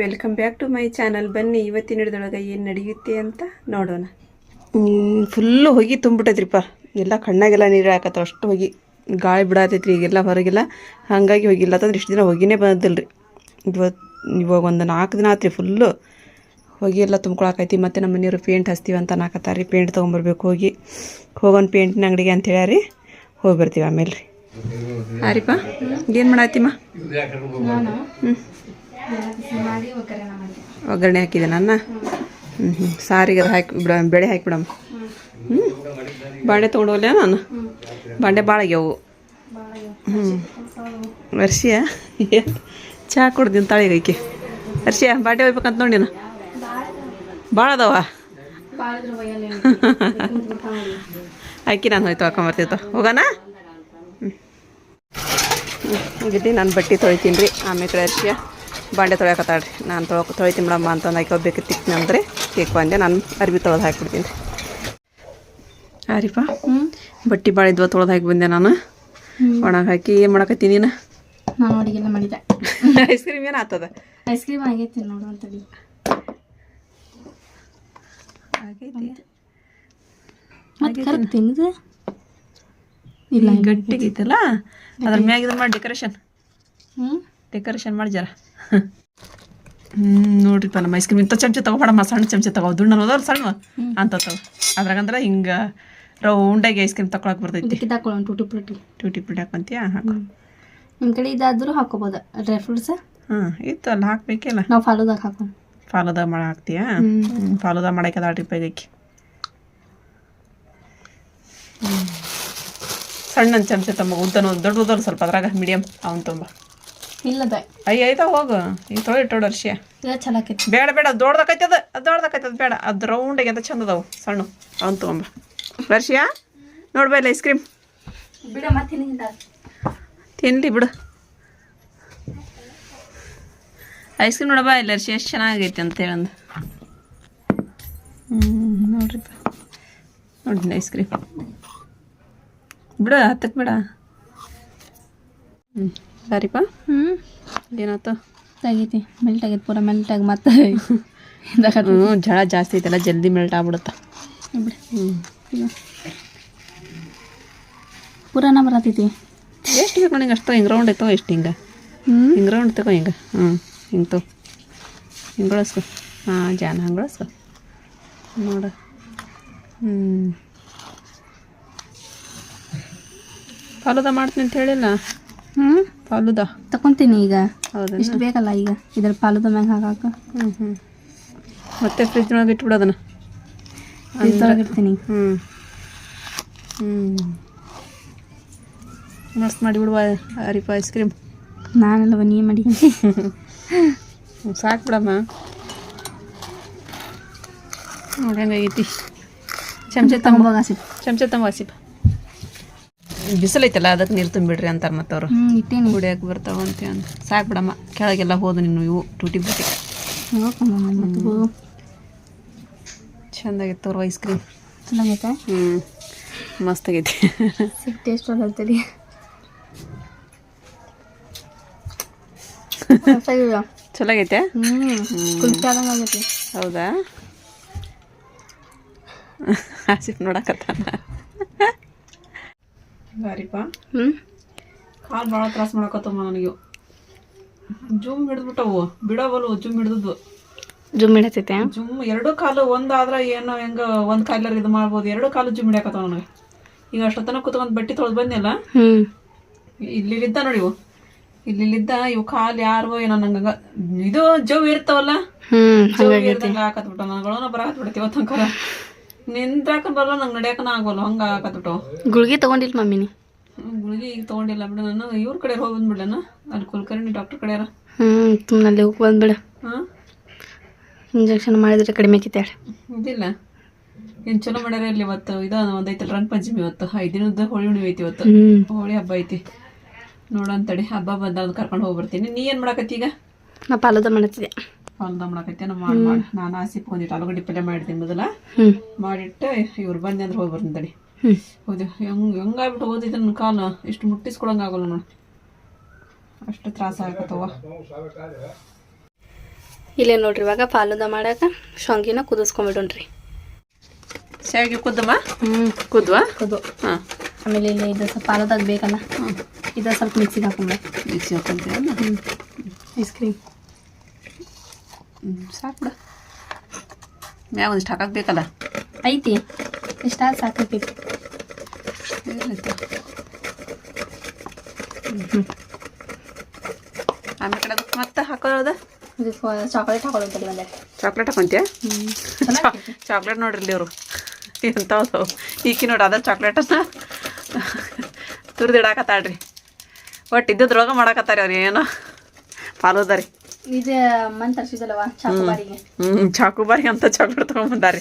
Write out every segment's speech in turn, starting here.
Welcome back to my channel ಬನ್ನಿ ಇವತ್ತಿನ ಹಿಡಿದೊಳಗೆ ಏನು ನಡೆಯುತ್ತೆ ಅಂತ ನೋಡೋಣ. ಫುಲ್ಲು ಹೊಗೆ ತುಂಬಿಟ್ಟೈತ್ರಿಪ್ಪ ಎಲ್ಲ ಕಣ್ಣಾಗೆಲ್ಲ ನೀರು ಹಾಕತ್ತ ಅಷ್ಟು ಹೋಗಿ. ಗಾಳಿ ಬಿಡಾತೈತ್ರಿ ಈಗೆಲ್ಲ ಹೊರಗೆಲ್ಲ. ಹಾಗಾಗಿ ಹೋಗಿಲ್ಲ. ಅಂತಂದ್ರೆ ಇಷ್ಟು ದಿನ ಹೊಗಿನೇ ಬಂದಿಲ್ಲ ರೀ ಇವತ್ತು ಇವಾಗ ಒಂದು ನಾಲ್ಕು ದಿನ ಆತ್ರಿ ಫುಲ್ಲು ಹೋಗಿ ಎಲ್ಲ ತುಂಬ್ಕೊಳಕೈತಿ. ಮತ್ತು ನಮ್ಮ ಮನೆಯವರು ಪೇಂಟ್ ಹಚ್ತೀವಿ ಅಂತ ನಾಕತ್ತಾರ ರೀ ಪೇಂಟ್ ತೊಗೊಂಬರ್ಬೇಕು ಹೋಗಿ. ಹೋಗೋಣ ಪೇಂಟಿನ ಅಂಗಡಿಗೆ ಅಂತ ಹೇಳ್ಯಾರಿ. ಹೋಗಿ ಬರ್ತೀವಿ ಆಮೇಲೆ ರೀ ಹಾರಿಪ್ಪ ಏನು ಮಾಡತ್ತೀಮ್ಮ ಹ್ಞೂ ಒಗ್ಗರಣೆ ಹಾಕಿದೆ ನನ್ನ? ಹ್ಞೂ ಹ್ಞೂ ಸಾರಿಗೆ ಅದು ಹಾಕಿ ಬಿಡ, ಬೆಳೆ ಹಾಕಿಬಿಡಮ್ಮ ಹ್ಞೂ ಬಾಂಡೆ ತೊಗೊಂಡೋಗ್ಲ ನಾನು? ಬಾಂಡೆ ಭಾಳ ಆಗ್ಯಾವು. ಹ್ಞೂ ವರ್ಷಿಯ ಚಹಾ ಕೊಡ್ತೀನಿ ತಾಳಿಗೈಕೆ ವರ್ಷಿಯ ಬಾಂಡೆ ಒಯ್ಬೇಕಂತ ನೋಡಿನ ಭಾಳ ಅದಾವ? ಅಕ್ಕಿ ನಾನು ಹೋಯ್ತು ಹಾಕೊಂಬರ್ತಿತ್ತು ಹೋಗೋಣ? ಹೋಗಿದ್ದಿ ನಾನು ಬಟ್ಟೆ ತೊಳಿತೀನಿ ರೀ. ಆಮೇಲೆ ವರ್ಷಿಯ ಬಾಂಡೆ ತೊಳ್ಯಾಕತ್ತಾಳ್ರಿ. ನಾನು ತೊಳಕ ತೊಳಿತೀನಿ ಬಿಡಮ್ಮ ಅಂತಂದು ಆಕೆ ಒಬ್ಬಕ್ಕೆ ತಿಕ್ತೀನಿ ಅಂದ್ರೆ. ತಿಕ್ ಬಂದೆ ನಾನು ಅರ್ಬಿ ತೊಳೆದು ಹಾಕಿಬಿಡ್ತೀನಿ ರೀ. ಹ್ಞೂ ಬಟ್ಟೆ ಭಾಳ ಇದ್ವ ತೊಳೆದು ಹಾಕಿ ಬಂದೆ ನಾನು. ಒಣಗಿ ಹಾಕಿ ಏನು ಮಾಡಕತ್ತೀನಿ ನೀನು? ನಾನು ಅಡುಗೆಲ್ಲ ಮಾಡಿದೆ ಐಸ್ ಕ್ರೀಮ್ ಏನು ಆಗ್ತದ ಐಸ್ ಕ್ರೀಮ್ ಆಗೈತಿ ನೋಡು ಅಂತಡಿ ಮತ್ತೆ ಕರೆಕ್ಟ್ ತಿಂದು? ಇಲ್ಲ ಗಟ್ಟಿಗೈತಲ್ಲ? ಅದ್ರ ಮ್ಯಾಗ ಇದನ್ನ ಮಾಡಿ ಡೆಕೋರೇಷನ್ ಹ್ಞೂ ಡೆಕೋರೇಷನ್ ಮಾಡಿ ಜರ. ಹ್ಞೂ ನೋಡ್ರಿಪ್ಪ ನಮ್ಮ ಐಸ್ ಕ್ರೀಮ್ ಇಂಥ ಚಮಚ ತಗೋಬೇಡಮ್ಮ ಸಣ್ಣ ಚಮಚ ತಗೋ ದುಣ್ಣ ಅನ್ನೋದಲ್ಲ ಸಣ್ಣ? ಅಂತ ತಗೋ. ಅದ್ರಾಗಂದ್ರೆ ಹಿಂಗೆ ರೌಂಡಾಗಿ ಐಸ್ ಕ್ರೀಮ್ ತಗೊಳಕ್ ಬರ್ತೈತಿ. ಇದಕ್ಕೆ ಹಾಕೊಳ್ಳೋಣ ಟೂಟಿ ಫ್ರೂಟಿ ಟ್ಯೂಟಿ ಪಿಡ್ ಹಾಕೊಂತೀಯ? ಹಾಕೋ. ನಿಮ್ಮ ಕಡೆ ಇದಾದರೂ ಹಾಕೋಬೋದು. ಡ್ರೈ ಫ್ರೂಟ್ಸ್ ಹಾಂ ಇತ್ತು ಅಲ್ಲಿ ಹಾಕ್ಬೇಕಿಲ್ಲ. ನಾವು ಫಾಲೋದಾಗ ಹಾಕೋಣ. ಫಾಲುದ ಮಾಡ ಹಾಕ್ತೀಯಾ? ಫಾಲೋದ ಮಾಡಕ್ಕೆ ಅದ ರೂಪಾಯಿಗೆ ಅಕ್ಕಿ ಸಣ್ಣ ಚಮಚ ತಮ್ಮ ಉದ್ದನ ದೊಡ್ಡ ಉದ್ದಲ್ಲ ಸ್ವಲ್ಪ ಅದ್ರಾಗ ಮೀಡಿಯಮ್ ಅವನು ತುಂಬ ಇಲ್ಲದ. ಅಯ್ಯ ಐತೆ ಹೋಗು. ಈಗ ತೊಳಿ ಇಟ್ಟೋಡು ಅರ್ಶಿಯ ಇಲ್ಲ ಬೇಡ ಬೇಡ ದೊಡ್ಡದಾಕೈತೆ ಅದು ಅದು ದೊಡ್ಡದಾಕೈತೆ ಅದು ಬೇಡ. ಅದು ರೌಂಡಿಗೆ ಅಂತ ಚಂದ ಅದಾವು ಸಣ್ಣ. ಅವ್ನು ತೊಗೊಂಬ. ವರ್ಷಿಯ ನೋಡ್ಬಾ ಇಲ್ಲ ಐಸ್ ಕ್ರೀಮ್ ಬಿಡ ಮತ್ತೆ ತಿನ್ಲಿ ಬಿಡು. ಐಸ್ ಕ್ರೀಮ್ ನೋಡಬಾ ಇಲ್ಲ ಅರ್ಶಿ ಎಷ್ಟು ಚೆನ್ನಾಗೈತಿ ಅಂತೇಳಿ ಒಂದು ಹ್ಞೂ ನೋಡ್ರಿಪ್ಪ ನೋಡಿ ಐಸ್ ಕ್ರೀಮ್ ಬಿಡ ಹತ್ತಕ್ಕೆ ಬಿಡ. ಹ್ಞೂ ಸಾರಿಪ್ಪ ಹ್ಞೂ ಏನಾಯ್ತು ತೆಗಿತಿ. ಮೆಲ್ಟ್ ಆಗೈತಿ ಪೂರ ಮೆಲ್ಟ್ ಆಗಿ ಮತ್ತೆ. ಹ್ಞೂ ಜಳ ಜಾಸ್ತಿ ಐತಲ್ಲ ಜಲ್ದಿ ಮೆಲ್ಟ್ ಆಗ್ಬಿಡುತ್ತೆ. ಬಿಡಿ. ಹ್ಞೂ. ಪೂರಾನ ಬರತೈತಿ. ಎಷ್ಟು ಬೇಕು ನನಗೆ ಅಷ್ಟು ಹಿಂಗೆ ರೌಂಡ್ ಐತೋ ಎಷ್ಟು ಹಿಂಗೆ? ಹ್ಞೂ ಹಿಂಗೆ ರೌಂಡ್ ತಗೋ ಹಿಂಗೆ? ಹ್ಞೂ ಹಿಂಗೆ ತಗೋ. ಹಿಂಗೆ ಬಳಸ್ಕೊ. ಹಾಂ ಜಾನ ಹಂಗೆ ಬಳಸ್ಕೊ. ನೋಡು. ಹ್ಞೂ ಫಾಲೋದ ಮಾಡ್ತೀನಿ ಅಂತ ಹೇಳಿಲ್ಲ? ಹ್ಞೂ ಫಾಲುದ ತಕೊಂತೀನಿ ಈಗ. ಹೌದಾ ಇಷ್ಟು ಬೇಕಲ್ಲ ಈಗ. ಇದ್ರ ಪಾಲುದ ಮ್ಯಾಗ ಹಾಕಾಕ. ಹ್ಞೂ ಹ್ಞೂ ಮತ್ತೆ ಫ್ರಿಜ್ ಒಳಗೆ ಇಟ್ಬಿಡು ಅದನ್ನು ಇದ್ರೊಳಗೆ ಇಡ್ತೀನಿ. ಹ್ಞೂ ಹ್ಞೂ ಮಸ್ತ್ ಮಾಡಿಬಿಡುವ ಅರಿಪ ಐಸ್ ಕ್ರೀಮ್ ನಾನಲ್ಲವ ನೀ ಮಾಡಿ. ಸಾಕು ಬಿಡಮ್ಮ. ನೋಡಿ ಹೆಂಗಾಗೈತಿ. ಚಮಚ ತಮ್ಮ ಚಮಚೆ ವಾಸಿಪ ಬಿಸಿಲೈತಲ್ಲ ಅದಕ್ಕೆ ನೀರು ತುಂಬಿಡ್ರಿ ಅಂತಾರೆ ಮತ್ತವ್ರು. ಅವರು ಇಟ್ಟೇನಿ. ಕುಡಿಯಕ್ಕೆ ಬರ್ತಾವ ಅಂತ ಸಾಕು ಬಿಡಮ್ಮ ಕೆಳಗೆಲ್ಲ ಹೋದು ನೀನು ಇವು ಟೂಟಿ ಬಿಟ್ಟಿ. ಮತ್ತೆ ಚಂದಾಗಿತ್ತು ಅವ್ರ ಐಸ್ ಕ್ರೀಮ್. ಚೆನ್ನಾಗೈತೆ ಹ್ಞೂ ಮಸ್ತಾಗೈತಿ. ಸಿಕ್ ಟೇಸ್ಟ್ ಹೇಳ್ತೀರಿ ಚಲೋ ಆಗೈತೆ ಆಗೈತಿ. ಹೌದಾ? ಆಸಿಫ್ ನೋಡಕತ್ತಾನ. ಬಾರಿಪ್ಪ. ಹ್ಞೂ ಕಾಲು ಭಾಳ ತ್ರಾಸ ಮಾಡಕತ್ತಮ್ಮ ನನಗೆ. ಜುಮ್ ಹಿಡಿದ್ಬಿಟ್ಟವು. ಬಿಡವಲ್ವು ಜುಮ್ ಹಿಡಿದದ್ದು. ಜುಮ್ ಹಿಡತೈತೆ? ಜುಮ್ ಎರಡು ಕಾಲು ಒಂದಾದ್ರೆ ಏನೋ ಹೆಂಗ ಒಂದು ಕಾಲರ್ ಇದು ಮಾಡ್ಬೋದು. ಎರಡು ಕಾಲು ಜುಮ್ ಹಿಡಿಯಕತ್ತಾವ ನನಗೆ. ಈಗ ಅಷ್ಟೊತ್ತನ ಕುತ್ಕೊಂಡು ಬಟ್ಟಿ ತೊಳೆದು ಬಂದಿಲ್ಲ ಇಲ್ಲಿ ಇಲ್ಲಿದ್ದ ನೋಡಿ ಇವು. ಇಲ್ಲಿದ್ದ ಇವು ಕಾಲು ಯಾರು ಏನೋ ನಂಗ ಇದು ಜವ್ ಇರ್ತಾವಲ್ಲ? ಜವ್ ಇರ್ದಂಗ ಹಾಕತ್ಬಿಟ್ಟ. ನನಗಳನ್ನ ಬರಾಕತ್ಬಿಡ್ತಿ ಇವತ್ತಂಕರ ನಿಂದ್ರಾಕ ಬರಲ್ಲ ನಂಗೆ ನಡಿಯಕನ ಆಗಲ್ಲ ಹಂಗ ಹಾಕತ್ಬಿಟ್ಟು ಗುಳ್ಗಿ ತಗೊಂಡಿಲ್ಲ ಮಮ್ಮಿನಿ. ಗುಳಿಗೆ ಈಗ ತಗೊಂಡಿಲ್ಲ ಬಿಡು ನಾನು. ಇವ್ರ ಕಡೆ ಹೋಗಿ ಬಂದ್ಬಿಡಣ ಅಲ್ಲಿ ಕುಲಕರ್ಣಿ ಡಾಕ್ಟರ್ ಕಡೆಯಾರ ಹ್ಞೂ ಅಲ್ಲಿ ಹೋಗಿ ಬಂದ್ಬಿಡ. ಹಾಂ? ಇಂಜೆಕ್ಷನ್ ಮಾಡಿದ್ರೆ ಕಡಿಮೆ ಆಕೈತೆ ಇದಿಲ್ಲ. ಏನು ಚಲೋ ಮಾಡ್ಯಾರ ಇಲ್ಲಿ ಇವತ್ತು? ಇದು ಒಂದೈತಲ್ಲ ರಂಗ ಪಂಚಮಿ ಇವತ್ತು. ಐದು ದಿನದ ಹೋಳಿ ಹುಣ್ಣಿಮೆ ಐತಿ ಇವತ್ತು. ಹೋಳಿ ಹಬ್ಬ ಐತಿ. ನೋಡಂತಡಿ ಹಬ್ಬ ಬಂದಾಗ ಕರ್ಕೊಂಡು ಹೋಗಿ ಬರ್ತೀನಿ ನೀ ಏನು ಮಾಡಕತ್ತಿ ಈಗ? ನಾ ಪಾಲದ ಮಾಡತ್ತಿದ್ದೆ. ಹೊಲ್ದ ಮಾಡಕತ್ತಿ ನಾನು ಮಾಡಿ ಮಾಡಿ ನಾನು ಆಸಿಪ್ ಒಂದಿಟ್ಟು ಆಲೂಗಡ್ಡೆ ಪಲ್ಯ ಮಾಡಿದ್ದೀನಿ ಮೊದಲ. ಮಾಡಿಟ್ಟು ಇವ್ರು ಬಂದೆ ಅಂದ್ರೆ ಹೋಗಿ ಬರ್ತೀನಿ ತಡಿ. ಹೌದು ಹೆಂಗ್ ಹೆಂಗಾಗ್ಬಿಟ್ಟು ಓದಿದ್ರೆ ನನ್ನ ಕಾಲು ಇಷ್ಟು ಮುಟ್ಟಿಸ್ಕೊಳಂಗಾಗಲ್ಲ ನೋಡಿ. ಅಷ್ಟು ತ್ರಾಸ ಆಗತ್ತವ ಇಲ್ಲೇ ನೋಡ್ರಿ ಇವಾಗ ಪಾಲುದ ಮಾಡಾಕ ಶಾಂಗಿನ ಕುದಿಸ್ಕೊಂಬಿಡೋಣ್ರಿ. ಶಾವಿಗೆ ಕುದ್ದಮ್ಮ ಹ್ಞೂ ಕುದ್ವಾ? ಕುದು ಹಾಂ. ಆಮೇಲೆ ಇಲ್ಲಿ ಇದು ಸ್ವಲ್ಪ ಪಾಲುದಾಗ ಬೇಕಲ್ಲ ಹ್ಞೂ ಇದು ಸ್ವಲ್ಪ ಮಿಕ್ಸಿಗೆ ಹಾಕೊಂಬ. ಮಿಕ್ಸಿ ಹಾಕೊಂತೀವಲ್ಲ ಐಸ್ ಕ್ರೀಮ್. ಸಾಕು ಬಿಡ ಮ್ಯಾಗ ಒಂದಿಷ್ಟು ಹಾಕಕ್ಕೆ ಬೇಕಲ್ಲ? ಐತಿ. ಎಷ್ಟಾದ ಸಾಕೈತಿ ಆಮೇಲೆ ಕಡೆ ಅದಕ್ಕೆ ಮತ್ತೆ ಹಾಕೋದ ಚಾಕ್ಲೇಟ್ ಹಾಕೊಳ್ಳೋದ್ರಿ ಒಂದೇ ಚಾಕ್ಲೇಟ್ ಹಾಕೊಂತೀಯ? ಹ್ಞೂ ಚಾಕ್ಲೇಟ್ ನೋಡ್ರಿ ಅವರು ಎಂಥವು ಈಕಿ ನೋಡಿ ಅದ ಚಾಕ್ಲೇಟನ್ನ ತುರಿದಿಡಾಕತ್ತಾಳ್ರಿ. ಒಟ್ಟು ಇದ್ದದ್ರೊಳಗೆ ಮಾಡಾಕತ್ತಾರ ಅವ್ರು ಏನೋ. ರೀ ಇದು ಮನ್ ತರ್ಸಿದಲ್ಲವ ಚಾಕುಬಾರಿಗೆ. ಹ್ಞೂ ಚಾಕುಬಾರಿ ಅಂತ ಚಾಕ್ಲೇಟ್ ತೊಗೊಂಬಂದಾರಿ.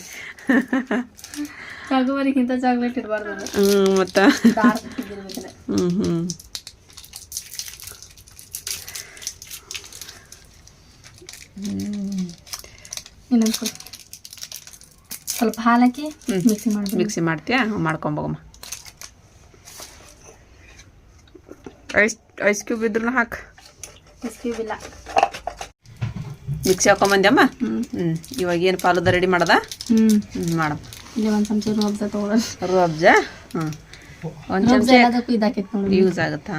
ಚಾಕುಬಾರಿಗಿಂತ ಚಾಕ್ಲೇಟ್ ಇರಬಾರ್ದು ಅದು. ಹ್ಞೂ ಮತ್ತು? ದಾರ ಇದ್ದಿರ್ಬೇಕಂದ್ರೆ ಹ್ಞೂ ಹ್ಞೂ ಇನ್ನೊಂದು ಕೊಡು. ಸ್ವಲ್ಪ ಹಾಲು ಹಾಕಿ ಹ್ಮ್. ಮಿಕ್ಸಿ ಮಾಡ್ಬೇಕು ಮಿಕ್ಸಿ ಮಾಡ್ತೀಯಾ? ಹ್ಞೂ ಮಾಡ್ಕೊಂಬೋಗಮ್ಮ ಐಸ್ ಐಸ್ ಕ್ಯೂಬ್ ಇದ್ರೂ ಹಾಕು. ಬಿಸ್ಕ್ಯೂಬ್ ಇಲ್ಲ. ಮಿಕ್ಸಿ ಹಾಕೊಂಬಂದ್ಯಮ್ಮ ಹ್ಞೂ ಇವಾಗ ಏನು ಪಾಲುದ ರೆಡಿ ಮಾಡದ? ಹ್ಞೂ ಹ್ಞೂ ಮಾಡಮ್ಮ ಇಲ್ಲಿ ಒಂದು ಚಮಚ ರೂಅಬ್ಜ ಹ್ಞೂ ಒಂದು ಚಮಚ ಎಲ್ಲದಕ್ಕೂ ಇದಾಕೈತಿ ನೋಡಿ ಯೂಸ್ ಆಗುತ್ತಾ?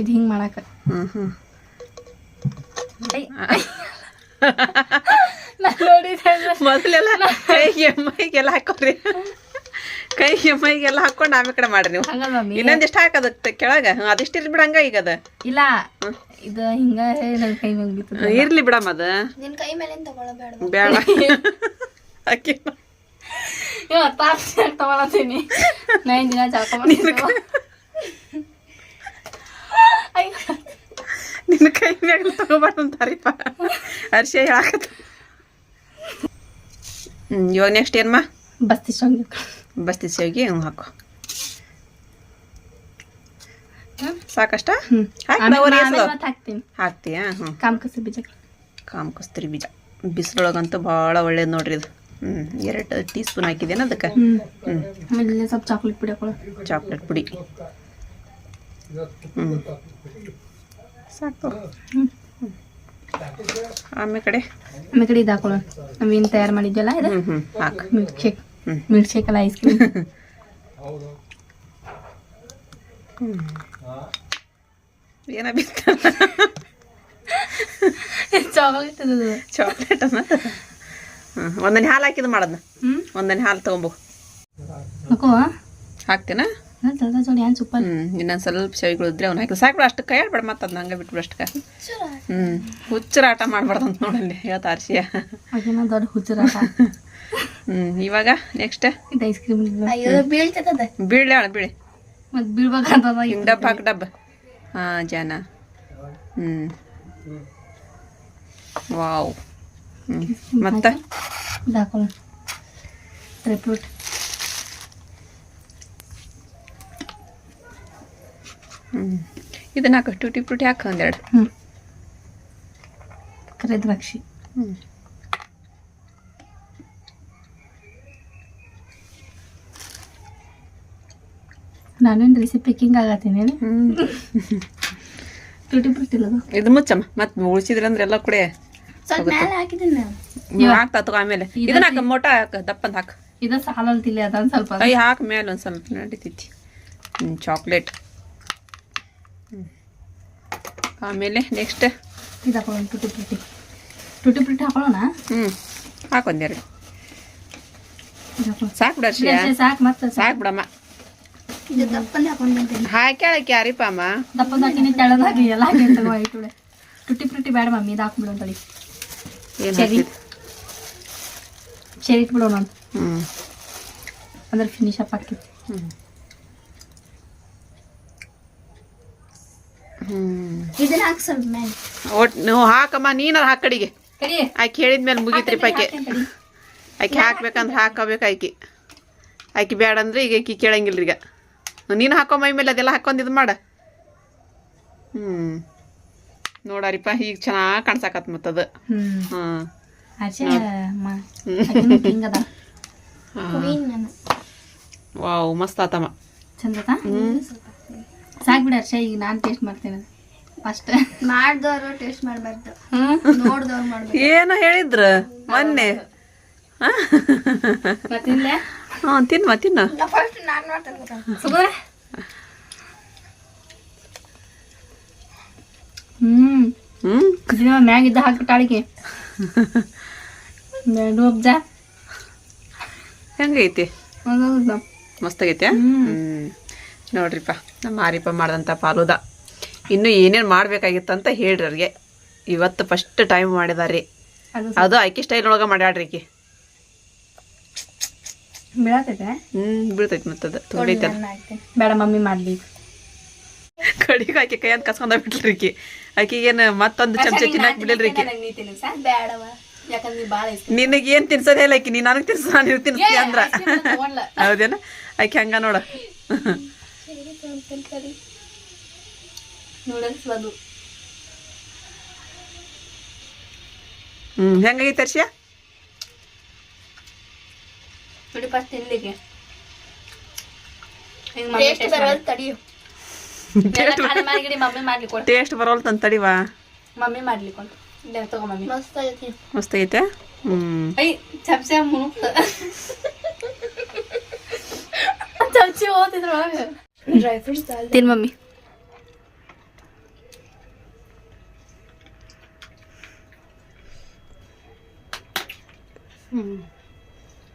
ಇದು ಹಿಂಗೆ ಮಾಡಕ್ಕೆ. ಹ್ಞೂ ಹ್ಞೂ ಮೊದಲೆಲ್ಲ ಮೈಗೆಲ್ಲ ಹಾಕೋರಿ. ಕೈಗೆ ಮೈಗೆಲ್ಲ ಹಾಕೊಂಡು ಆಮೇಲೆ ಕಡೆ ಮಾಡ್ರಿ ನೀವು. ಮಮ್ಮಿ. ಇನ್ನೊಂದಿಷ್ಟು ಹಾಕದ ಕೆಳಗೆ? ಅದಿಷ್ಟ ಅದಿಷ್ಟು ಇರ್ಲಿ ಬಿಡಂಗ ಈಗ ಅದ. ಇಲ್ಲ ಇದು ಹಿಂಗ ನನ್ನ ಕೈ ಮ್ಯಾಗ ಬಿತ್ತು ಇರ್ಲಿ ಬಿಡಮ್ಮ ಅದ. ನಿನ್ ಕೈ ತಗೊಳ್ಳಬೇಡ ಬೇಡ. ಅಕ್ಕಿ ಇವತ್ತು ತಗೊಳತೀನಿ ನೈನ್ ದಿನ ಚಾಕೊಂಡ್ಬಿಟ್ಟು ನಿನ್ನ ಕೈ ಮ್ಯಾಗ ತಗೋಬಾರ್ದು ಅಂತಾರಿಪ್ಪ. ಅರ್ಶಿ ಹೇಳಾಕತ್ತ ಇವಾಗ ನೆಕ್ಸ್ಟ್ ಏನ್ಮಾ? ಬಸ್ತಿ ಶಾಂಗಿ ಬಸ್ತಿ ಸೇವಿಗೆ ಹಂಗೆ ಹಾಕು. ಸಾಕಷ್ಟ? ಹಾಕ್ತೀಯಾ ಹ್ಞೂ ಕಾಮ್ ಕಸಿ ಬೀಜ ಕಾಮ್ ಕಸ್ತೂರಿ ಬೀಜ. ಬಿಸಿಲೊಳಗಂತೂ ಭಾಳ ಒಳ್ಳೇದು ನೋಡ್ರಿ ಇದು. ಹ್ಞೂ ಎರಡು ಟೀ ಸ್ಪೂನ್ ಹಾಕಿದ್ದೇನೆ ಅದಕ್ಕೆ? ಹ್ಞೂ ಸ್ವಲ್ಪ ಚಾಕ್ಲೇಟ್ ಪುಡಿ ಚಾಕ್ಲೇಟ್ ಪುಡಿ. ಹ್ಞೂ ಸಾಕು. ಆಮೇಲೆ ಕಡೆ? ಆಮೇಲೆ ಕಡೆ ಇದು ಹಾಕೊಳ್ಳೋ ನಾವೇನು ತಯಾರು ಮಾಡಿದ್ವಲ್ಲ ಇದು? ಹಾಕು. Milk shake. ಮಿಲ್ಕ್ ಶೇಕ್ ಅಲ್ಲ ಐಸ್ ಕ್ರೀಮ್. ಏನ ಬಿತ್ತ ಚಾಕ್ಲೇಟ್ ಅದು. ಚಾಕ್ಲೇಟ್ ಅನ್ನ? ಒಂದನೇ ಹಾಲು ಹಾಕಿದ್ ಮಾಡದ್ನ? ಒಂದನೇ ಹಾಲು ತೊಗೊಂಬೋ. ಹಾಕೋ ಹಾಕ್ತೇನ? ಇನ್ನೊಂದು ಸ್ವಲ್ಪ ಸವಿಗಳು ಇದ್ರೆ ಅವ್ನು ಹಾಕಿ ಸಾಕು ಅಷ್ಟು ಕೈ ಆಡ್ಬೇಡ ಮತ್ತೆ ಅದನ್ನ ಹಂಗೆ ಬಿಟ್ಬಿಡು ಅಷ್ಟಕ್ಕೆ ಹ್ಞೂ ಹುಚ್ಚರ ಆಟ ಮಾಡ್ಬಾರ್ದು ಅಂತ ನೋಡಲ್ಲಿ ಆರ್ಸಿಯ. ಹಾಗೇನೋ ದೊಡ್ಡ ಹುಚ್ಚರ ಹ್ಞೂ ಇವಾಗ ನೆಕ್ಸ್ಟ್ ಇದು ಐಸ್ ಕ್ರೀಮ್ ಬೀಳ್ತದ ಬೀಳ್ಳೆ ಅಣ್ಣ ಬೀಳಿ. ಮತ್ತೆ ಬೀಳ್ಬೇಕಂತದ ಹಿಂಗೆ ಡಬ್ಬ ಹಾಕಿ ಡಬ್ಬ. ಹಾ ಜನ. ಹ್ಮ್. ವಾವ್. ಹ್ಞೂ ಮತ್ತೆ? ಡ್ರೈ ಫ್ರೂಟ್ ಹ್ಞೂ ಇದನ್ನ ಹಾಕು ಟೂಟಿ ಫ್ರೂಟಿ ಹಾಕು ಒಂದೆರಡು. ಹ್ಮ್. ಕರೆ ದ್ರಾಕ್ಷಿ ಹ್ಞೂ ನಾನೇನು ರೆಸಿಪಿ ಕಿಂಗ್ ಆಗತ್ತೀನಿ ತುಟಿ ಇದು ಮುಚ್ಚಮ್ಮ ಮತ್ತೆ ಉಳಿಸಿದ್ರಂದ್ರೆ ಎಲ್ಲ ಕುಡಿ ಸ್ವಲ್ಪ ಮೇಲೆ ಹಾಕಿದ್ದೀನಿ ನಾನು. ನೀವು ಹಾಕ್ತಾ ತಗೋ ಆಮೇಲೆ. ಇದನ್ನ ಹಾಕ ಮೊಟ ಹಾಕ ದಪ್ಪಂದ ಹಾಕ. ಇದು ಸಾಲಂತಿಲ್ಲ ಅದೊಂದು ಸ್ವಲ್ಪ. ಕೈ ಹಾಕ ಮೇಲೆ ಒಂದು ಸ್ವಲ್ಪ ನಡೀತೈತಿ. ಹ್ಞೂ ಚಾಕ್ಲೇಟ್ ಆಮೇಲೆ ನೆಕ್ಸ್ಟ್ ಇದು ಹಾಕೊಳ್ಳೋಣ ಟುಟಿ ಫ್ರೂಟಿ ಟುಟಿ ಫ್ರೂಟಿ ಹಾಕೊಳ್ಳೋಣ? ಹ್ಞೂ ಹಾಕೊಂದೆರಡು ಸಾಕು ಬಿಡರ್ಷಿಯ ಸಾಕು ಮತ್ತೆ ಸಾಕು ಬಿಡಮ್ಮ. ಇದು ದಪ್ಪಂದು ಹಾಕೊಂಡು ಹಾಕ್ಯಾಳಕ್ಕೆ ಯಾರಿಪ್ಪ ಅಮ್ಮ ದಪ್ಪದ ಹಾಕಿನಿ ತೆಳದ ಹಾಕಿ ಎಲ್ಲ ಹಾಕಿ ತಗೋ ಇಟ್ಟುಳೆ ಟುಟ್ಟಿ ಬೇಡ ಮಮ್ಮಿ ಇದು ಹಾಕ್ಬಿಡು ಅಂತಳಿ. ಸರಿ. ಸರಿ ಇಟ್ಬಿಡೋಣ ಅಂತ ಅಂದ್ರೆ ಫಿನಿಶ್ ಅಪ್ ಹಾಕಿ. ಹ್ಞೂ ಹ್ಞೂ ಇದನ್ನ ಹಾಕಿ ಸ್ವಲ್ಪ ಮೇಲೆ. ಒಟ್ಟು ನೀವು ಹಾಕಮ್ಮ ನೀನಾರ ಹಾಕಡಿಗೆ ಕಡೆಗೆ. ಕಡಿ. ಆಕೆ ಹೇಳಿದ್ಮೇಲೆ ಮುಗೀತ್ರಿ ಪಾಕೆ. ಆಕೆ ಹಾಕ್ಬೇಕಂದ್ರೆ ಹಾಕಬೇಕು ಆಕಿ. ಆಕಿ ಬೇಡ ಅಂದ್ರೆ ಈಗ ಆಕಿ ಕೇಳಂಗಿಲ್ರಿ ಈಗ. ನೀನು ಹಾಕೋ ಮೈ ಮೇಲೆ ಅದೆಲ್ಲ ಹಾಕೊಂಡು ಇದು ಮಾಡ. ಹ್ಞೂ ನೋಡಾರಿಪ್ಪ ಈಗ ಚೆನ್ನಾಗಿ ಕಾಣ್ಸಾಕತ್ ಮತ್ತದು ಹ್ಮ್. ಹಾಂ. ಆಚೆ ಹಿಂಗ ಅದ? ವಾವ್ ಮಸ್ತ್ ಆತಮ್ಮ. ಚಂದ ಸಾಕ್ ಬಿಡ ಅರ್ಷ ಈಗ ನಾನ್ ಟೇಸ್ಟ್ ಮಾಡ್ತೇನೆ ಫಸ್ಟ್ ಮಾಡ್ದವರು ಟೇಸ್ಟ್ ಮಾಡ್ಬಾರ್ದು. ಹ್ಮ್ ನೋಡ್ದವ್ರು ಮಾಡ್ಬೇಕು. ಏನೋ ಹೇಳಿದ್ರ? ಮೊನ್ನೆ. ಮತ್ತಿಲ್ಲೇ ಹ್ಞೂ ತಿನ್ನುವ ತಿನ್ನ ಫಸ್ಟ್ ನಾನ್ ಮಾಡ್ತೇನೆ ಹ್ಮ್. ದಿನ ಮ್ಯಾಗಿದ್ದ ಎರಡು ಅಬ್ಜ ಹೆಂಗೈತಿ? ಮಸ್ತಾಗೈತೆ? ಹ್ಞೂ ನೋಡ್ರಿಪ್ಪ ನಮ್ಮ ಮಾರೀಪಾ ಮಾಡ್ದಂತ ಪಾಲುದ. ಇನ್ನು ಏನೇನು ಮಾಡ್ಬೇಕಾಗಿತ್ತಂತ ಹೇಳ್ರಿ ಅವ್ರಿಗೆ. ಇವತ್ತು ಫಸ್ಟ್ ಟೈಮ್ ಮಾಡಿದಾರಿ. ಅದು ಅದು ಆಕಿ ಸ್ಟೈಲ್ ಒಳಗೆ ಮಾಡ್ಯಾಡ್ರಿ ಆಕಿ ಬೀಳತೈತೆ? ಹ್ಮ್ ಬೀಳ್ತೈತಿ ಮತ್ತದು ತೊಗೊಳೈತೆ ಬೇಡ ಮಮ್ಮಿ ಮಾಡ್ಲಿ. ಕಡಿಗೆ ಆಕಿ ಕೈ ಅಂತ ಕಸ್ಕೊಂಡ ಬಿಟ್ಲ್ರಿ ಆಕಿ ಆಕಿಗೇನು ಮತ್ತೊಂದು ಚಮಚ ತಿನ್ನಕ್ ನಿನಗೆ ಏನು ತಿನ್ಸೋದೇ ಇಲ್ಲ ಆಕಿ ನೀ ನನಗೆ ತಿನ್ಸ ನಾನು ತಿನ್ಸ್ತಿ ಅಂದ್ರ. ಹೌದೇನ? ಆಕೆ ಹಂಗ ನೋಡ. ಹ್ಮ್ ಹೆಂಗಾಗಿ ಅರ್ಷಿಯ ನೋಡಿ ಫಸ್ಟ್ ತಿನ್ಲಿಕ್ಕೆ ಟೇಸ್ಟ್ ಬರೋದು ತಡಿಯು. ಮಮ್ಮಿ ಮಾಡ್ಲಿ ಕೊಡು. ಟೇಸ್ಟ್ ಬರೋಲ್ತಂತ ತಡಿವಾ? ಮಮ್ಮಿ ಮಾಡ್ಲಿ ಕೊಡು. ಇಲ್ಲ ತಗೋ ಮಮ್ಮಿ. ಮಸ್ತ್ ಆಗೈತಿ ಮಸ್ತ್ ಐತೆ ಹ್ಮ್. ಐ ಚಪ್ಸೆ ಮುನುಕ್ತ ಚಮಚಿ ಹೋಗ್ತಿದ್ರ ಒಳಗೆ. ಡ್ರೈ ಫ್ರೂಟ್ಸ್ ತಿನ್ ಮಮ್ಮಿ.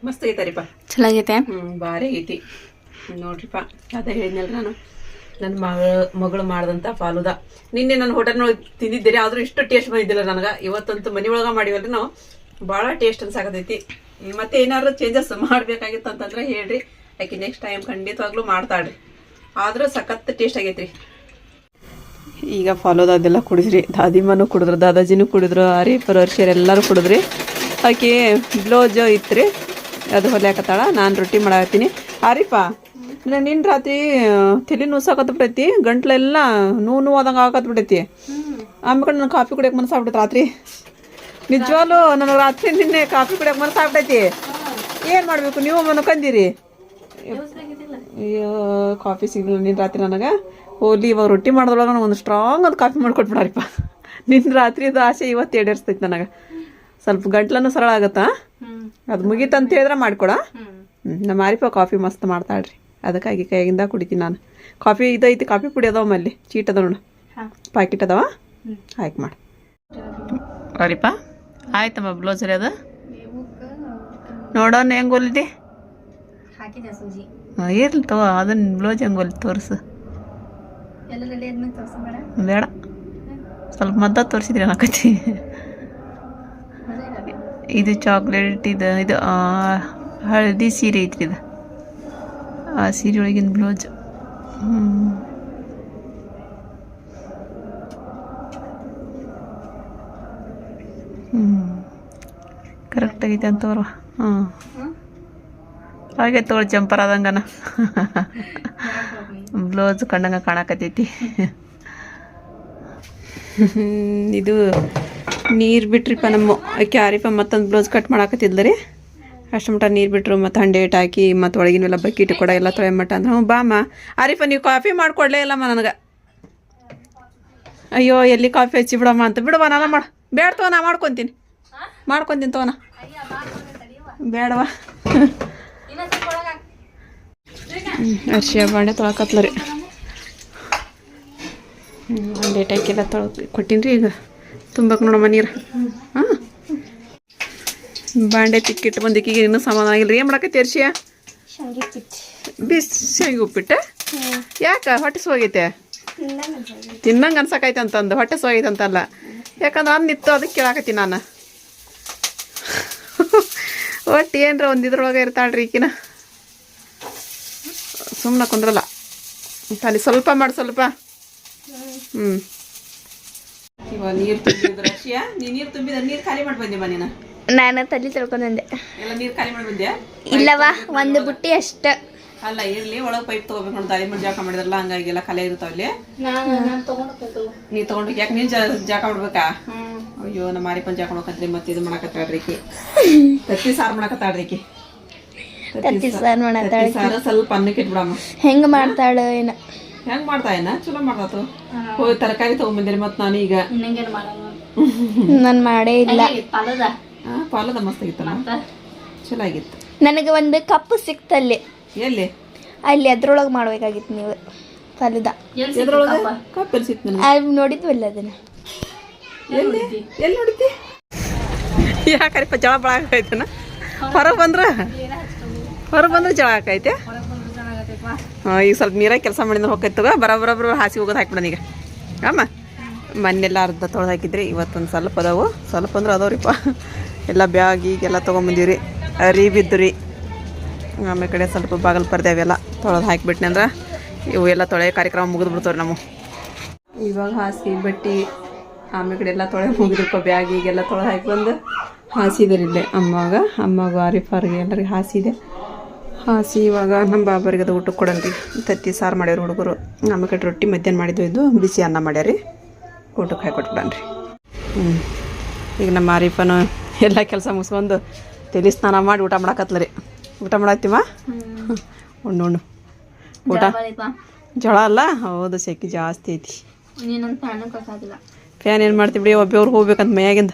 ಮಸ್ತ್ ಐತಾರಿಪ್ಪ ಚೆನ್ನಾಗೈತೆ ಹ್ಮ್ ಭಾರಿ ಐತಿ ನೋಡ್ರಿಪ್ಪ ಅದೇ ಹೇಳಿದ್ನಲ್ಲ ನಾನು. ನನ್ನ ಮಗಳು ಮಗಳು ಮಾಡ್ದಂಥ ಫಾಲುದ. ನಿನ್ನೆ ನಾನು ಹೋಟೆಲ್ನೊಳಗೆ ತಿಂದಿದ್ದೀರಿ ಆದರೂ ಇಷ್ಟು ಟೇಸ್ಟ್ ಬಂದಿದ್ದಿಲ್ಲ ನನಗೆ. ಇವತ್ತಂತೂ ಮನೆ ಒಳಗೆ ಮಾಡಿವಲ್ರಿ ನಾವು. ಭಾಳ ಟೇಸ್ಟ್ ಅನ್ಸಾಕತೈತಿ. ಮತ್ತೆ ಏನಾದರೂ ಚೇಂಜಸ್ ಮಾಡಬೇಕಾಗಿತ್ತು ಅಂತಂದ್ರೆ ಹೇಳ್ರಿ. ಆಕಿ ನೆಕ್ಸ್ಟ್ ಟೈಮ್ ಖಂಡಿತವಾಗ್ಲೂ ಮಾಡ್ತಾಳ್ರಿ. ಆದ್ರೂ ಸಖತ್ ಟೇಸ್ಟ್ ಆಗೈತ್ರಿ. ಈಗ ಫಾಲೋದ ಅದೆಲ್ಲ ಕುಡಿದ್ರಿ. ದಾದಿಮ್ಮನೂ ಕುಡಿದ್ರು ದಾದಾಜಿನೂ ಕುಡಿದ್ರು ಆರಿ ವರ್ಷರ್ ಎಲ್ಲರೂ ಕುಡಿದ್ರಿ. ಆಕಿ ಇತ್ತು ಇತ್ರಿ. ಅದು ಹೊಲಿಯಾಕತ್ತಾಳ ನಾನು ರೊಟ್ಟಿ ಮಾಡಾಕತ್ತೀನಿ. ಹರೀಪ ನಿನ್ನ ರಾತ್ರಿ ತಲೆ ನುಸಾಕತ್ಬಿಟ್ಟೈತಿ ಗಂಟ್ಲೆಲ್ಲ ನೋವು ಆದಂಗೆ ಆಗತ್ಬಿಟ್ಟೈತಿ ಆಮೇಲೆ ನನ್ನ ಕಾಫಿ ಕುಡಿಯಕ್ಕೆ ಮನಸ್ಸಾಗ್ಬಿಟ್ಟೈತಿ ರಾತ್ರಿ. ನಿಜವಾಗ್ಲೂ ನನಗೆ ರಾತ್ರಿ ನಿನ್ನೆ ಕಾಫಿ ಕುಡಿಯಕ್ಕೆ ಮನಸ್ಸಾಗ್ಬಿಟ್ಟೈತಿ ಏನು ಮಾಡಬೇಕು? ನೀವು ಮನ್ಕಂದಿರಿ ಅಯ್ಯೋ, ಕಾಫಿ ಸಿಗಲಿಲ್ಲ ನಿನ್ನ ರಾತ್ರಿ ನನಗೆ. ಹೋಲಿ, ಇವಾಗ ರೊಟ್ಟಿ ಮಾಡಿದ್ರೊಳಗೆ ನನಗೆ ಒಂದು ಸ್ಟ್ರಾಂಗ್ ಅದು ಕಾಫಿ ಮಾಡ್ಕೊಟ್ಬಿಡಾರಿಪ್ಪ. ನಿನ್ನ ರಾತ್ರಿದು ಆಸೆ ಇವತ್ತು ಈಡೇರಿಸ್ತೈತಿ ನನಗೆ. ಸ್ವಲ್ಪ ಗಂಟ್ಲನ್ನು ಸರಳ ಆಗತ್ತಾ? ಅದು ಮುಗೀತಂತ ಹೇಳಿದ್ರೆ ಮಾಡ್ಕೊಡ? ನಮ್ಮ ಆರಿಪ ಕಾಫಿ ಮಸ್ತ್ ಮಾಡ್ತಾಳ್ರಿ. ಅದಕ್ಕಾಗಿ ಕೈಯಿಂದ ಕುಡಿತೀನಿ ನಾನು. ಕಾಫಿ ಇದೈತಿ ಕಾಫಿ ಪುಡಿ ಅದಾವ ಮಲ್ಲಿ. ಚೀಟ್ ಅದ ನೋಡು. ಹಾ. ಪ್ಯಾಕೆಟ್ ಅದಾವ. ಆಯ್ಕೆ ಮಾಡಿ. ಅರಿಪ ಆಯ್ತಮ್ಮ ಬ್ಲೌಸ್ ರೀ ಅದು ನೋಡೋಣ ಹೆಂಗೆ ಹೊಲಿದೆ? ಇರ್ಲಿ ತಗೋ ಅದನ್ನ ಬ್ಲೌಸ್ ಹೆಂಗೆ ಹೊಲಿ ತೋರಿಸು. ಬೇಡ. ಸ್ವಲ್ಪ ಮದ್ದ ತೋರಿಸಿದ್ರಿ ಅನ್ನಕತ್ತಿ. ಇದು ಚಾಕ್ಲೇಟ್, ಇದು ಇದು ಹಳದಿ ಸೀರೆ ಐತ್ರಿ ಇದು. ಆ ಸೀರೆ ಒಳಗಿನ ಬ್ಲೌಸ್. ಹ್ಞೂ ಹ್ಞೂ ಕರೆಕ್ಟ್ ಆಗೈತೆ ಹ್ಞೂ ಹಾಗೆ ತೋಳ್ ಜಂಪರ್ ಆದಂಗನ. ಬ್ಲೌಸ್ ಕಂಡಂಗೆ ಕಾಣಕತ್ತೈತಿ. ಇದು ನೀರು ಬಿಟ್ರಿಪ್ಪ ನಮ್ಮ ಕ್ಯಾರಿಪ್ಪ ಮತ್ತೊಂದು ಬ್ಲೌಸ್ ಕಟ್ ಮಾಡಾಕತ್ತಿದ್ಲ ರೀ. ಅಷ್ಟು ಮಟ್ಟ ನೀರು ಬಿಟ್ಟರು ಮತ್ತು ಹಂಡೆ ಇಟ್ಟು ಹಾಕಿ, ಮತ್ತು ಒಳಗಿನೆಲ್ಲ ಬಕೀಟ್ ಕೂಡ, ಎಲ್ಲ ತೊಳೆ ಮಟ್ಟ ಅಂದ್ರೆ. ಹ್ಞೂ ಬಾಮ್ಮ ಆರಿಪ ನೀವು ಕಾಫಿ ಮಾಡಿಕೊಡ್ಲೇ ಇಲ್ಲಮ್ಮ ನನಗೆ. ಅಯ್ಯೋ, ಎಲ್ಲಿ ಕಾಫಿ ಹಚ್ಚಿ ಬಿಡಮ್ಮ ಅಂತ. ಬಿಡವ, ನಾನು ಮಾಡ ಬೇಡ ತಗೋ, ನಾ ಮಾಡ್ಕೊತೀನಿ. ಮಾಡ್ಕೊತೀನಿ ತೋನ ಬೇಡವಾ ಅರ್ಶಿಯ ಬಾಂಡೆ ತೊಳಕತ್ಲ ರೀ. ಒಂದು ಎಲ್ಲ ತೊಳ ಕೊಟ್ಟಿನಿ ರೀ ಈಗ. ತುಂಬಕ್ಕೆ ನೋಡಮ್ಮ ನೀರು. ಹಾಂ. ಬಾಂಡೆ ತಿಕ್ಕಿಟ್ಟು ಬಂದಿಕ್ಕಿಗೆ ಇನ್ನೂ ಸಮಾಧಾನ ಆಗಿಲ್ಲ ರೀ ಏನು ಮಾಡಕ್ಕೆ ತೇರ್ಸಿಯ ಬಿಸಿ ಬಿಸಿ ಉಪ್ಪಿಟ್ಟೆ? ಯಾಕೆ? ಹೊಟ್ಟೆ ಸೋಗೈತೆ? ತಿನ್ನಂಗೆ ಅನ್ಸಕೈತೆ ಅಂತಂದು. ಹೊಟ್ಟೆ ಸೋಗೈತೆ ಅಂತಲ್ಲ. ಯಾಕಂದ್ರೆ ಅನ್ನ ನಿತ್ತು ಅದಕ್ಕೆ ಕೇಳಾಕತ್ತೀನಿ ನಾನು. ಒಟ್ಟು ಏನ್ರ ಒಂದು ಇದ್ರೊಳಗೆ ಇರ್ತಾಳ್ರಿ ಈಕಿನ. ಸುಮ್ಮನೆ ಕುಂದ್ರಲ್ಲ. ಖಾಲಿ ಸ್ವಲ್ಪ ಮಾಡಿ, ಸ್ವಲ್ಪ. ಹ್ಞೂ ಇವಾಗ ನೀರು ತುಂಬಿದ್ರು? ರಶಿಯ ನೀ ನೀರು ತುಂಬಿದ ನೀರು ಖಾಲಿ ಮಾಡಿ ಬಂದೆ ನೀನು. ನಾನು ತಲೆ ತಿಳ್ಕೊಂಡೆ ಎಲ್ಲ ನೀರು ಖಾಲಿ ಮಾಡಿ ಬಂದೆ ಇಲ್ಲವಾ ಒಂದು ಬುಟ್ಟಿ ಅಷ್ಟ. ಅಲ್ಲ ಇರ್ಲಿ ಒಳಗೆ ಪೈಪ್ ತಗೋಬೇಕು ನೋಡಿ ದಾಳಿ ಮಾಡಿ ಜಾಕ ಮಾಡಿದ್ರಲ್ಲ ಹಂಗಾಗಿ ಎಲ್ಲ ಖಾಲಿ ಇರ್ತಾವಲ್ಲಿ ನಾನು ನಾನು ತಗೊಂಡು ನೀ ತಗೊಂಡು ಯಾಕೆ ನೀನ್ ಜಾಕ ಮಾಡ್ಬೇಕಾ? ಅಯ್ಯೋ ನಮ್ಮ ಮಾರಿಪನ್ ಪಂಚ ಹಾಕೊಂಡ್ರಿ ಮತ್ತೆ ಇದು ಮಾಡಕತ್ತಾಡ್ರಿಕಿ ತತ್ತಿ ಸಾರು ಮಾಡಕತ್ತಾಡ್ರಿಕಿ ತತ್ತಿ ಸಾರು ಮಾಡತ್ತಾಳ ತತ್ತಿ ಸಾರು ಸ್ವಲ್ಪ ಅನ್ನಕ್ಕೆ ಇಟ್ಬಿಡಮ್ಮ. ಹೆಂಗ ಮಾಡ್ತಾಳ ಏನ. ಹೆಂಗ್ ಮಾಡ್ತಾ? ಏನ ಚಲೋ ಮಾಡ್ತಾತು? ಹೋಗಿ ತರಕಾರಿ ತಗೊಂಬಂದಿರಿ ಮತ್ ನಾನು ಈಗ. ನಾನು ಮಾಡೇ ಇಲ್ಲ. ಪಾಲದ? ಆ, ಪಾಲದ ಮಸ್ತ್ ಆಗಿತ್ತಲ್ಲ? ಚಲೋ ಆಗಿತ್ತು. ನನಗೆ ಒಂದು ಕಪ್ ಸಿಕ್ತಲ್ಲಿ ಎಲ್ಲಿ? ಅಲ್ಲಿ ಅದ್ರೊಳಗೆ ಮಾಡ್ಬೇಕಾಗಿತ್ತು ನೀವು ಫಲದ ಎಲ್ಲಿ ಸಿಕ್ತು ನನಗೆ. ಅಲ್ಲಿ ನೋಡಿದ್ವಲ್ಲ ಅದನ್ನ. ಎಲ್ಲಿ? ಎಲ್ಲಿ ನೋಡಿದ್ದಿ? ಯಾಕರಿಪ್ಪ ಜಳ ಬಳ ಹಾಕೈತೆನ? ಹೊರಗೆ ಬಂದ್ರ? ಹೊರಗೆ ಬಂದ್ರೆ ಜಳ ಹಾಕೈತೆ? ಈಗ ಸ್ವಲ್ಪ ನೀರಾಗಿ ಕೆಲಸ ಮಾಡಿದ್ರೆ ಹೋಗೈತೆ ತಗೋ ಬರ ಬರೋಬ್ರು ಹಾಸಿ ಹೋಗೋದು ಹಾಕ್ಬಿಡೋಣ ಈಗ. ಅಮ್ಮ ಮನೆಲ್ಲ ಅರ್ಧ ತೊಳೆದು ಹಾಕಿದ್ರಿ. ಇವತ್ತೊಂದು ಸ್ವಲ್ಪ ಅದಾವು. ಸ್ವಲ್ಪ ಅಂದ್ರೆ ಅದಾವ್ರಿಪ್ಪ. ಎಲ್ಲ ಬ್ಯಾಗ್ ಈಗೆಲ್ಲ ತೊಗೊಂಬಂದಿವ್ರಿ. ರೀ ಬಿದ್ದು ರೀ ಆಮೇಲೆ ಕಡೆ ಸ್ವಲ್ಪ ಬಾಗಲ್ ಪರ್ದೆ ಅವೆಲ್ಲ ತೊಳೆದು ಹಾಕಿಬಿಟ್ನಿ ಅಂದ್ರೆ ಇವು ಎಲ್ಲ ತೊಳೆ ಕಾರ್ಯಕ್ರಮ ಮುಗಿದು ಬಿಡ್ತಾವ್ರಿ ನಮ್ಮ ಇವಾಗ ಹಾಸಿ ಬಟ್ಟಿ, ಆಮೇಲೆ ಕಡೆ ಎಲ್ಲ ತೊಳೆ ಮುಗಿದ್ರಪ್ಪ ಬ್ಯಾಗ್. ಈಗೆಲ್ಲ ತೊಳೆದು ಹಾಕಿ ಬಂದು ಹಾಸಿದಾರೆ ಇಲ್ಲೇ ಅಮ್ಮಾಗ ಅಮ್ಮಾಗ ಆರಿಫಾರ್ಗೆ ಎಲ್ಲರಿಗೆ ಹಾಸಿದೆ. ಹಾಸಿ ಇವಾಗ ನಮ್ಮ ಬಾಬರಿಗೆ ಅದು ಊಟಕ್ಕೆ ಕೊಡನ್ರಿ ತತ್ತಿ ಸಾರು ಮಾಡ್ಯಾರ ಹುಡುಗರು. ನಮ್ಮ ಕಡೆ ರೊಟ್ಟಿ ಮಧ್ಯಾಹ್ನ ಮಾಡಿದ್ದು ಇದು. ಬಿಸಿ ಅನ್ನ ಮಾಡ್ಯಾರಿ. ಊಟಕ್ಕೆ ಹಾಕಿ ಕೊಟ್ಬಿಡನ್ರಿ. ಹ್ಞೂ ಈಗ ನಮ್ಮ ಆರಿಫನು ಎಲ್ಲ ಕೆಲಸ ಮುಗಿಸ್ಕೊಂಡು ತಲೆ ಸ್ನಾನ ಮಾಡಿ ಊಟ ಮಾಡಾಕತ್ಲ ರೀ ಊಟ ಮಾಡತ್ತೀವ? ಉಣ್ಣು ಉಣ್ಣು ಊಟ? ಜೋಳ ಅಲ್ಲ? ಹೌದು ಸೆಕೆ ಜಾಸ್ತಿ ಐತಿ. ಫ್ಯಾನು ಏನು ಮಾಡ್ತೀವಿ ಬಿಡಿ ಒಬ್ಬವ್ರು ಹೋಗ್ಬೇಕಂತ ಮೈಯಾಗಿಂದ.